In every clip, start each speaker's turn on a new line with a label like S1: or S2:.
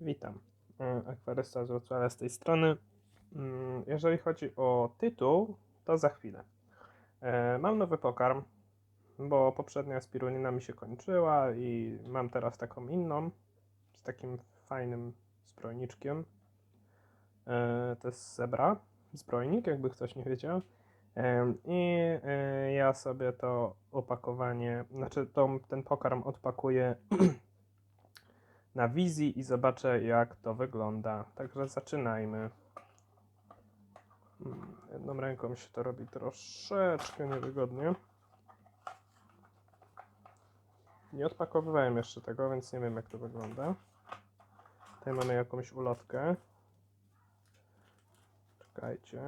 S1: Witam. E, Akwarysta z Wrocławia z tej strony. Mm, Jeżeli chodzi o tytuł, to za chwilę. E, Mam nowy pokarm, bo poprzednia spirulina mi się kończyła i mam teraz taką inną, z takim fajnym zbrojniczkiem. E, To jest zebra, zbrojnik, jakby ktoś nie wiedział. I ja sobie to opakowanie, znaczy tą, ten pokarm odpakuję na wizji i zobaczę jak to wygląda. Także zaczynajmy. Mm, Jedną ręką się to robi troszeczkę niewygodnie. Nie odpakowywałem jeszcze tego, więc nie wiem jak to wygląda. Tutaj mamy jakąś ulotkę. Czekajcie.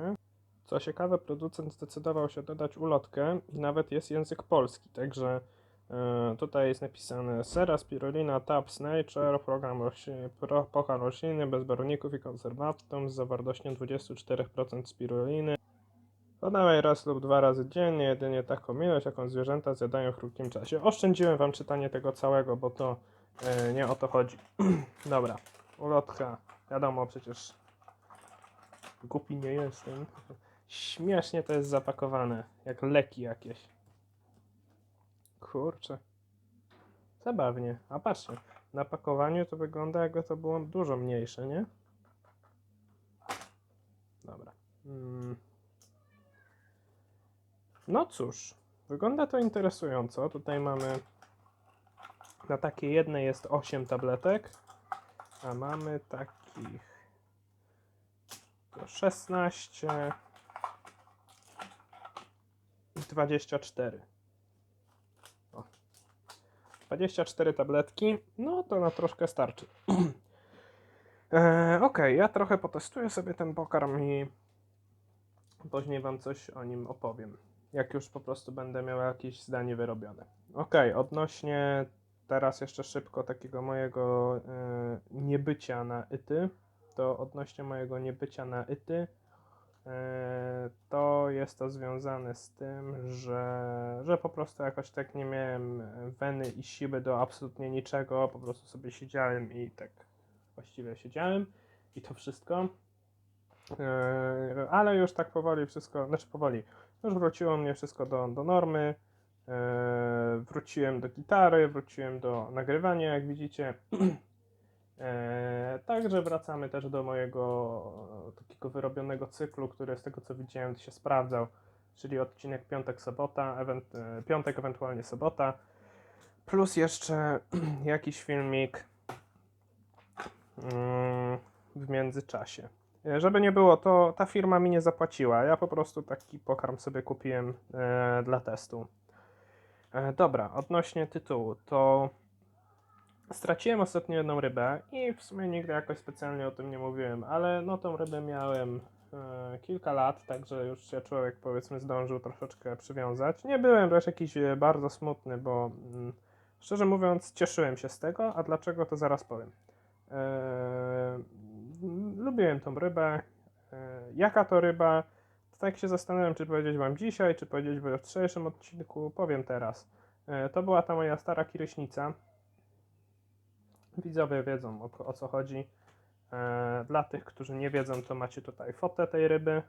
S1: Co ciekawe, producent zdecydował się dodać ulotkę i nawet jest język polski, także tutaj jest napisane sera, spirulina, taps, nature, program rośliny, pro, rośliny bez barwników i konserwantów z zawartością 24% spiruliny. Podawaj raz lub dwa razy dziennie, jedynie taką ilość, jaką zwierzęta zjadają w krótkim czasie. Oszczędziłem wam czytanie tego całego, bo to e, nie o to chodzi. Dobra, ulotka, wiadomo przecież głupi nie jestem. Śmiesznie to jest zapakowane, jak leki jakieś. Kurczę. Zabawnie. A patrzcie, na pakowaniu to wygląda jakby to było dużo mniejsze, nie? Dobra. Mm. No cóż, wygląda to interesująco. Tutaj mamy na takiej jednej jest 8 tabletek, a mamy takich to 16 i 24. O. 24 tabletki, no to na troszkę starczy. e, ok, ja trochę potestuję sobie ten pokarm i później Wam coś o nim opowiem. Jak już po prostu będę miał jakieś zdanie wyrobione. Ok, odnośnie teraz jeszcze szybko takiego mojego e, niebycia na yty, to odnośnie mojego niebycia na yty, e, to jest to związane z tym, że, że po prostu jakoś tak nie miałem weny i siły do absolutnie niczego, po prostu sobie siedziałem i tak właściwie siedziałem i to wszystko. E, ale już tak powoli wszystko, znaczy powoli, już wróciło mnie wszystko do, do normy. E, wróciłem do gitary, wróciłem do nagrywania, jak widzicie. E, także wracamy też do mojego takiego wyrobionego cyklu, który z tego co widziałem się sprawdzał, czyli odcinek piątek, sobota, ewent, e, piątek, ewentualnie sobota, plus jeszcze jakiś filmik mm, w międzyczasie. E, Żeby nie było, to ta firma mi nie zapłaciła. Ja po prostu taki pokarm sobie kupiłem e, dla testu. E, dobra, odnośnie tytułu, to straciłem ostatnio jedną rybę i w sumie nigdy jakoś specjalnie o tym nie mówiłem, ale no tą rybę miałem e, kilka lat, także już się człowiek powiedzmy zdążył troszeczkę przywiązać. Nie byłem też jakiś e, bardzo smutny, bo mm, szczerze mówiąc cieszyłem się z tego, a dlaczego to zaraz powiem. E, lubiłem tą rybę. Jaka to ryba? To tak się zastanawiam, czy powiedzieć wam dzisiaj, czy powiedzieć w jutrzejszym odcinku. Powiem teraz. To była ta moja stara kiryśnica. Widzowie wiedzą o, o co chodzi. E, dla tych, którzy nie wiedzą, to macie tutaj fotę tej ryby.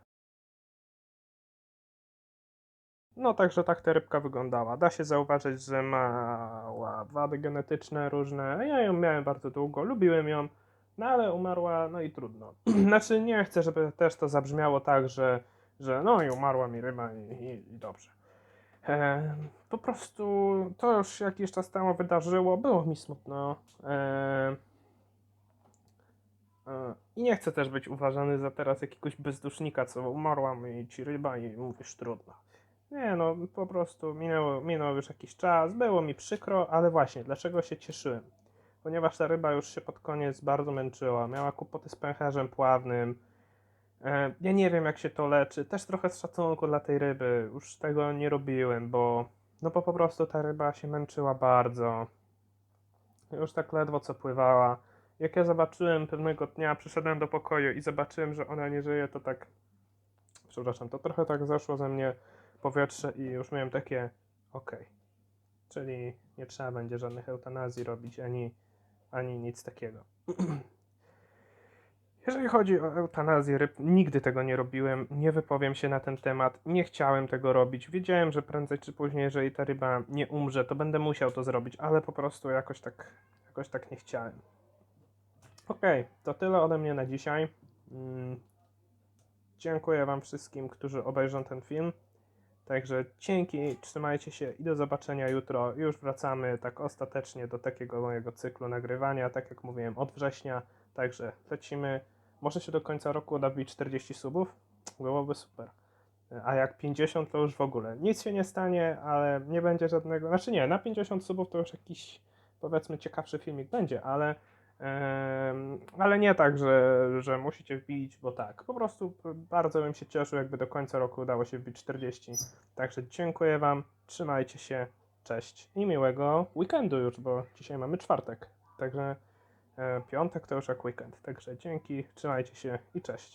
S1: No, także tak ta rybka wyglądała. Da się zauważyć, że ma wady genetyczne różne. Ja ją miałem bardzo długo, lubiłem ją, no ale umarła, no i trudno. znaczy, nie chcę, żeby też to zabrzmiało tak, że, że no i umarła mi ryba i, i, i dobrze. E, po prostu to już jakiś czas temu wydarzyło, było mi smutno. E, e, I nie chcę też być uważany za teraz jakiegoś bezdusznika, co umarła mi ci ryba i mówisz trudno. Nie no, po prostu minęło, minął już jakiś czas, było mi przykro, ale właśnie, dlaczego się cieszyłem? Ponieważ ta ryba już się pod koniec bardzo męczyła, miała kłopoty z pęcherzem pławnym. E, ja nie wiem jak się to leczy, też trochę z szacunku dla tej ryby, już tego nie robiłem, bo no bo po prostu ta ryba się męczyła bardzo. Już tak ledwo co pływała. Jak ja zobaczyłem pewnego dnia, przyszedłem do pokoju i zobaczyłem, że ona nie żyje, to tak przepraszam, to trochę tak zeszło ze mnie powietrze i już miałem takie, okej. Czyli nie trzeba będzie żadnych eutanazji robić, ani, ani nic takiego. Jeżeli chodzi o eutanazję ryb, nigdy tego nie robiłem, nie wypowiem się na ten temat, nie chciałem tego robić. Wiedziałem, że prędzej czy później, jeżeli ta ryba nie umrze, to będę musiał to zrobić, ale po prostu jakoś tak, jakoś tak nie chciałem. Okej, to tyle ode mnie na dzisiaj. Mm, Dziękuję Wam wszystkim, którzy obejrzą ten film. Także dzięki, trzymajcie się i do zobaczenia jutro. Już wracamy tak ostatecznie do takiego mojego cyklu nagrywania, tak jak mówiłem, od września. Także lecimy. Może się do końca roku uda wbić 40 subów? Byłoby super. A jak 50 to już w ogóle. Nic się nie stanie, ale nie będzie żadnego. Znaczy nie, na 50 subów to już jakiś powiedzmy ciekawszy filmik będzie, ale. em, ale nie tak, że, że musicie wbić, bo tak. Po prostu bardzo bym się cieszył, jakby do końca roku udało się wbić 40. Także dziękuję Wam, trzymajcie się, cześć i miłego weekendu już, bo dzisiaj mamy czwartek. Także piątek to już jak weekend. Także dzięki, trzymajcie się i cześć.